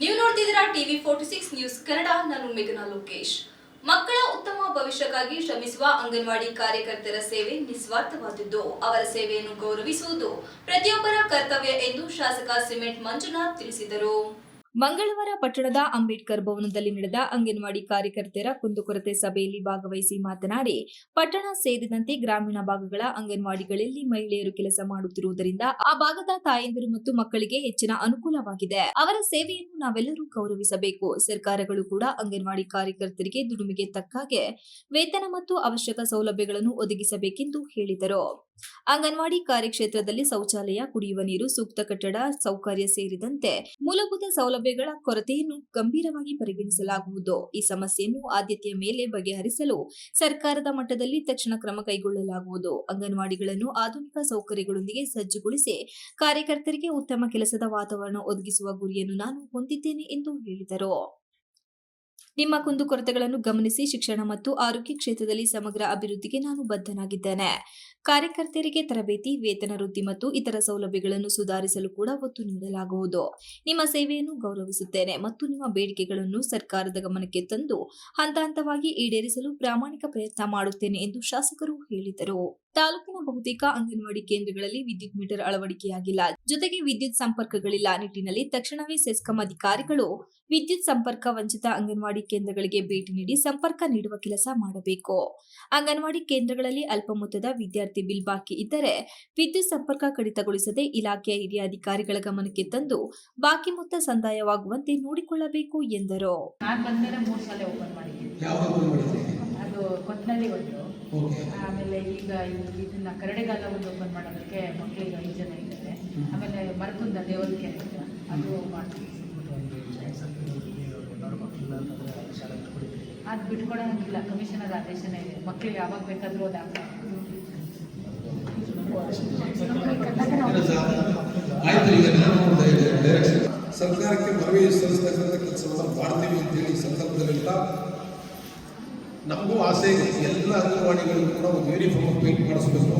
ನೀವು ನೋಡ್ತಿದ್ದೀರಾ TV forty six news Kannada, ನಾನು ಮೇಘನಾ ಲೋಕೇಶ್. ಮಕ್ಕಳ ಉತ್ತಮ ಭವಿಷ್ಯಕ್ಕಾಗಿ ಶ್ರಮಿಸುವ ಅಂಗನವಾಡಿ ಕಾರ್ಯಕರ್ತರ ಸೇವೆ ನಿಸ್ವಾರ್ಥವಾದದ್ದು. ಅವರ ಸೇವೆಯನ್ನು ಗೌರವಿಸುವುದು ಪ್ರತಿಯೊಬ್ಬರ ಕರ್ತವ್ಯ ಎಂದು ಶಾಸಕ ಸಿಮೆಂಟ್ ಮಂಜುನಾಥ್ ತಿಳಿಸಿದರು. ಮಂಗಳವಾರ ಪಟ್ಟಣದ ಅಂಬೇಡ್ಕರ್ ಭವನದಲ್ಲಿ ನಡೆದ ಅಂಗನವಾಡಿ ಕಾರ್ಯಕರ್ತರ ಕುಂದುಕೊರತೆ ಸಭೆಯಲ್ಲಿ ಭಾಗವಹಿಸಿ ಮಾತನಾಡಿ, ಪಟ್ಟಣ ಸೇರಿದಂತೆ ಗ್ರಾಮೀಣ ಭಾಗಗಳ ಅಂಗನವಾಡಿಗಳಲ್ಲಿ ಮಹಿಳೆಯರು ಕೆಲಸ ಮಾಡುತ್ತಿರುವುದರಿಂದ ಆ ಭಾಗದ ತಾಯಂದಿರು ಮತ್ತು ಮಕ್ಕಳಿಗೆ ಹೆಚ್ಚಿನ ಅನುಕೂಲವಾಗಿದೆ. ಅವರ ಸೇವೆಯನ್ನು ನಾವೆಲ್ಲರೂ ಗೌರವಿಸಬೇಕು. ಸರ್ಕಾರಗಳು ಕೂಡ ಅಂಗನವಾಡಿ ಕಾರ್ಯಕರ್ತರಿಗೆ ದುಡಿಮೆಗೆ ತಕ್ಕಾಗೆ ವೇತನ ಮತ್ತು ಅವಶ್ಯಕ ಸೌಲಭ್ಯಗಳನ್ನು ಒದಗಿಸಬೇಕೆಂದು ಹೇಳಿದರು. ಅಂಗನವಾಡಿ ಕಾರ್ಯಕ್ಷೇತ್ರದಲ್ಲಿ ಶೌಚಾಲಯ, ಕುಡಿಯುವ ನೀರು, ಸೂಕ್ತ ಕಟ್ಟಡ, ಸೌಕರ್ಯ ಸೇರಿದಂತೆ ಮೂಲಭೂತ ಸೌಲಭ್ಯಗಳ ಕೊರತೆಯನ್ನು ಗಂಭೀರವಾಗಿ ಪರಿಗಣಿಸಲಾಗುವುದು. ಈ ಸಮಸ್ಯೆಯನ್ನು ಆದ್ಯತೆಯ ಮೇಲೆ ಬಗೆಹರಿಸಲು ಸರ್ಕಾರದ ಮಟ್ಟದಲ್ಲಿ ತಕ್ಷಣ ಕ್ರಮ ಕೈಗೊಳ್ಳಲಾಗುವುದು. ಅಂಗನವಾಡಿಗಳನ್ನು ಆಧುನಿಕ ಸೌಕರ್ಯಗಳೊಂದಿಗೆ ಸಜ್ಜುಗೊಳಿಸಿ ಕಾರ್ಯಕರ್ತರಿಗೆ ಉತ್ತಮ ಕೆಲಸದ ವಾತಾವರಣ ಒದಗಿಸುವ ಗುರಿಯನ್ನು ನಾನು ಹೊಂದಿದ್ದೇನೆ ಎಂದು ಹೇಳಿದರು. ನಿಮ್ಮ ಕುಂದುಕೊರತೆಗಳನ್ನು ಗಮನಿಸಿ ಶಿಕ್ಷಣ ಮತ್ತು ಆರೋಗ್ಯ ಕ್ಷೇತ್ರದಲ್ಲಿ ಸಮಗ್ರ ಅಭಿವೃದ್ಧಿಗೆ ನಾನು ಬದ್ಧನಾಗಿದ್ದೇನೆ. ಕಾರ್ಯಕರ್ತರಿಗೆ ತರಬೇತಿ, ವೇತನ ವೃದ್ಧಿ ಮತ್ತು ಇತರ ಸೌಲಭ್ಯಗಳನ್ನು ಸುಧಾರಿಸಲು ಕೂಡ ಒತ್ತು ನೀಡಲಾಗುವುದು. ನಿಮ್ಮ ಸೇವೆಯನ್ನು ಗೌರವಿಸುತ್ತೇನೆ ಮತ್ತು ನಿಮ್ಮ ಬೇಡಿಕೆಗಳನ್ನು ಸರ್ಕಾರದ ಗಮನಕ್ಕೆ ತಂದು ಹಂತ ಹಂತವಾಗಿ ಈಡೇರಿಸಲು ಪ್ರಾಮಾಣಿಕ ಪ್ರಯತ್ನ ಮಾಡುತ್ತೇನೆ ಎಂದು ಶಾಸಕರು ಹೇಳಿದರು. ತಾಲೂಕಿನ ಬಹುತೇಕ ಅಂಗನವಾಡಿ ಕೇಂದ್ರಗಳಲ್ಲಿ ವಿದ್ಯುತ್ ಮೀಟರ್ ಅಳವಡಿಕೆಯಾಗಿಲ್ಲ. ಜೊತೆಗೆ ವಿದ್ಯುತ್ ಸಂಪರ್ಕಗಳಿಲ್ಲ ನಿಟ್ಟಿನಲ್ಲಿ ತಕ್ಷಣವೇ ಸೆಸ್ಕಾಂ ಅಧಿಕಾರಿಗಳು ವಿದ್ಯುತ್ ಸಂಪರ್ಕ ವಂಚಿತ ಅಂಗನವಾಡಿ ಕೇಂದ್ರಗಳಿಗೆ ಭೇಟಿ ನೀಡಿ ಸಂಪರ್ಕ ನೀಡುವ ಕೆಲಸ ಮಾಡಬೇಕು. ಅಂಗನವಾಡಿ ಕೇಂದ್ರಗಳಲ್ಲಿ ಅಲ್ಪ ಮೊತ್ತದ ವಿದ್ಯಾರ್ಥಿ ಬಿಲ್ ಬಾಕಿ ಇದ್ದರೆ ವಿದ್ಯುತ್ ಸಂಪರ್ಕ ಕಡಿತಗೊಳಿಸದೆ ಇಲಾಖೆಯ ಹಿರಿಯ ಅಧಿಕಾರಿಗಳ ಗಮನಕ್ಕೆ ತಂದು ಬಾಕಿ ಮೊತ್ತ ಸಂದಾಯವಾಗುವಂತೆ ನೋಡಿಕೊಳ್ಳಬೇಕು ಎಂದರು. ಆಮೇಲೆ ಈಗ ಇದನ್ನ ಕರಡೆಗಾಲ ಒಂದು ಓಪನ್ ಮಾಡೋದಕ್ಕೆ ಮಕ್ಕಳಿಗೆ ಐದು ಜನ ಇದ್ದಾರೆ. ಆಮೇಲೆ ಮರಕುಂದ ದೇವರಿಗೆ ಅದು ಮಾಡ್ತೀವಿ. ಅದು ಬಿಟ್ಕೊಡೋಂಗಿಲ್ಲ ಕಮಿಷನರ್ ಆದೇಶನೇ ಇದೆ. ಮಕ್ಕಳಿಗೆ ಯಾವಾಗ ಬೇಕಾದರೂ ಅದು ಸರ್ಕಾರಕ್ಕೆ ಮನವಿ ಸಲ್ಲಿಸ್ತಕ್ಕಂಥ ಕೆಲಸವನ್ನು ಮಾಡ್ತೀವಿ ಅಂತೇಳಿ ಈ ಸಂದರ್ಭದಲ್ಲಿ ಹೇಳ್ತಾ, ನಮಗೂ ಆಸೆ ಇದೆ. ಎಲ್ಲ ಅಂಗನವಾಡಿಗಳಿಗೂ ಕೂಡ ಒಂದು ಯೂನಿಫಾರ್ಮ್ ಪೇಂಟ್ ಮಾಡಿಸ್ಬೇಕು.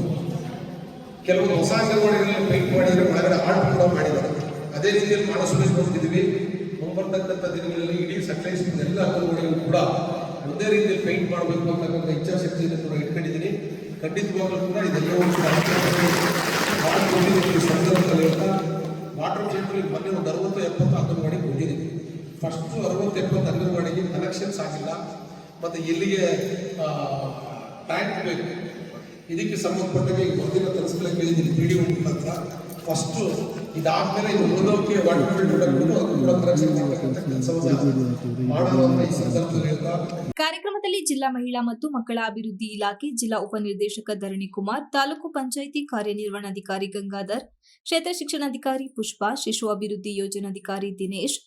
ಕೆಲವೊಂದು ಹೊಸ ಅಂಗನವಾಡಿಗಳಲ್ಲಿ ಪೈಂಟ್ ಮಾಡಿದರೆ, ಒಳಗಡೆ ಆರ್ಟ್ ಕೂಡ ಮಾಡಿದ್ದಾರೆ. ಅದೇ ರೀತಿಯಲ್ಲಿ ಮಾಡಿಸ್ಬೇಕು ಅಂತಿದ್ದೀವಿ. ಮುಂಬರ್ತಕ್ಕಂಥ ದಿನಗಳಲ್ಲಿ ಇಡೀ ಸಕ್ಲೇಶ್ ಎಲ್ಲ ಅಂಗನವಾಡಿಗಳು ಕೂಡ ಒಂದೇ ರೀತಿಯಲ್ಲಿ ಪೈಂಟ್ ಮಾಡಬೇಕು ಅಂತಕ್ಕಂಥ ಇಚ್ಛಾಶಕ್ತಿಯನ್ನು ಕೂಡ ಇಟ್ಕೊಂಡಿದ್ದೀನಿ. ಖಂಡಿತವಾಗಲೂ ಕೂಡ ಇದೆಲ್ಲವೂ ಕೂಡ ಸಂದರ್ಭದಲ್ಲಿ ವಾಟರ್ ಫಿಲ್ಟರ್ ಮೊನ್ನೆ ಒಂದು ಅರವತ್ತು, ಎಪ್ಪತ್ತು ಅಂಗನವಾಡಿಗೆ ಹೋಗಿದ್ದೀನಿ ಫಸ್ಟು ಅರವತ್ತು, ಎಪ್ಪತ್ತು ಅಂಗನವಾಡಿಗೆ ಕನೆಕ್ಷನ್ಸ್ ಆಗಿಲ್ಲ. ಮತ್ತು ಎಲ್ಲಿಗೆ ಟ್ಯಾಂಕ್ ಬೇಕು ಇದಕ್ಕೆ ಸಂಬಂಧಪಟ್ಟಾಗ ಈಗ ಮುಂದಿನ ತರಿಸ್ಕೊಳ್ಳೋಕೆ ಹೇಳಿದ್ದೀನಿ ಪಿ ಡಿ ಮುಖಾಂತರ. ಫಸ್ಟು ಇದಾದ್ಮೇಲೆ ಇದು ಓದೋಕೆ ವಾಟರ್ ಫಿಲ್ಟರ್ ಅದು ಕೂಡ ಕನೆಕ್ಷನ್ ಮಾಡ್ತಕ್ಕಂಥ ಕೆಲಸವನ್ನು ಮಾಡೋದು ಈ ಸಂದರ್ಭದಲ್ಲಿ ಹೇಳ್ತಾ. ಕಾರ್ಯಕ್ರಮದಲ್ಲಿ ಜಿಲ್ಲಾ ಮಹಿಳಾ ಮತ್ತು ಮಕ್ಕಳ ಅಭಿವೃದ್ಧಿ ಇಲಾಖೆ ಜಿಲ್ಲಾ ಉಪನಿರ್ದೇಶಕ ಧರಣಿ ಕುಮಾರ್ ತಾಲೂಕು ಪಂಚಾಯಿತಿ ಕಾರ್ಯನಿರ್ವಹಣಾಧಿಕಾರಿ ಗಂಗಾಧರ್ ಕ್ಷೇತ್ರ ಶಿಕ್ಷಣಾಧಿಕಾರಿ ಪುಷ್ಪಾ ಶಿಶು ಅಭಿವೃದ್ಧಿ ಯೋಜನಾಧಿಕಾರಿ ದಿನೇಶ್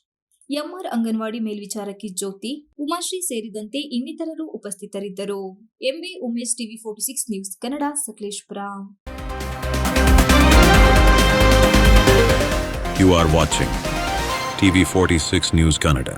ಎಂಆರ್ ಅಂಗನವಾಡಿ ಮೇಲ್ವಿಚಾರಕಿ ಜ್ಯೋತಿ, ಉಮಾಶ್ರೀ ಸೇರಿದಂತೆ ಇನ್ನಿತರರು ಉಪಸ್ಥಿತರಿದ್ದರು MB Umesh TV forty six news Kannada, Sakleshpur You are watching TV46 News Canada.